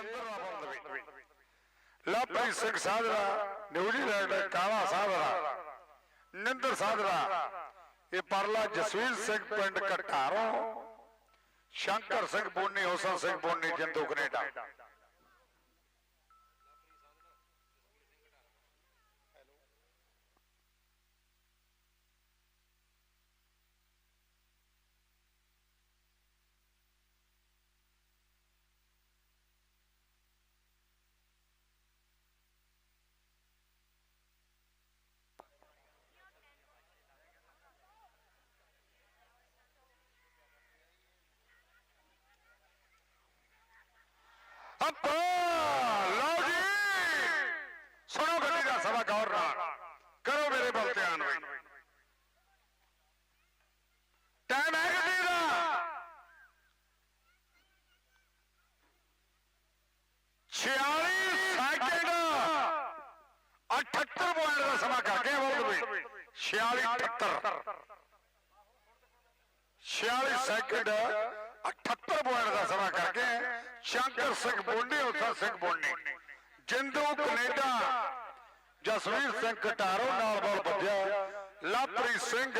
ਅੰਦਰ ਨਾ ਲਵਪ੍ਰੀਤ ਸਿੰਘ ਸਾਧਰਾ ਨਿਊਜ਼ੀਲੈਂਡ ਕਾਲਾ ਸਾਧਰਾ ਨਿੰਦਰ ਸਾਧਰਾ ਇਹ ਪਰਲਾ ਜਸਵੀਰ ਸਿੰਘ ਪਿੰਡ ਘਟਾਰੋਂ ਸ਼ੰਕਰ ਸਿੰਘ ਬੋਨੀ ਹੁਸਨ ਸਿੰਘ ਬੋਨੀ ਜਿੰਦੂ ਕੈਨੇਡਾ। ਅੱਪਾ ਲਓ ਜੀ। ਸੁਣੋ ਗੱਡੀ ਦਾ ਸਵਾ ਗੌਰ ਨਾਲ। ਕਰੋ ਮੇਰੇ ਬਲ ਧਿਆਨ ਵੇ ਟਾਈਮ ਹੈ ਗੱਡੀ ਦਾ। 46 ਸੈਕਿੰਡ 78 ਪੁਆਇੰਟ ਦਾ ਸਮਾਂ ਕਰਕੇ ਬੋਲ ਦਵੇ 46 78 46 ਸੈਕਿੰਡ 78 ਪੁਆਇੰਟ ਸ਼ੰਕਰ ਸਿੰਘ ਬੋਂਡੀ ਉਸਾ ਸਿੰਘ ਬੋਂਡੀ ਜਿੰਦੂ ਕੈਨੇਡਾ, ਜਸਵੀਰ ਸਿੰਘ ਕਟਾਰੋ ਨਾਲ ਬੋਲ ਵੱਜਿਆ ਲਵਪ੍ਰੀਤ ਸਿੰਘ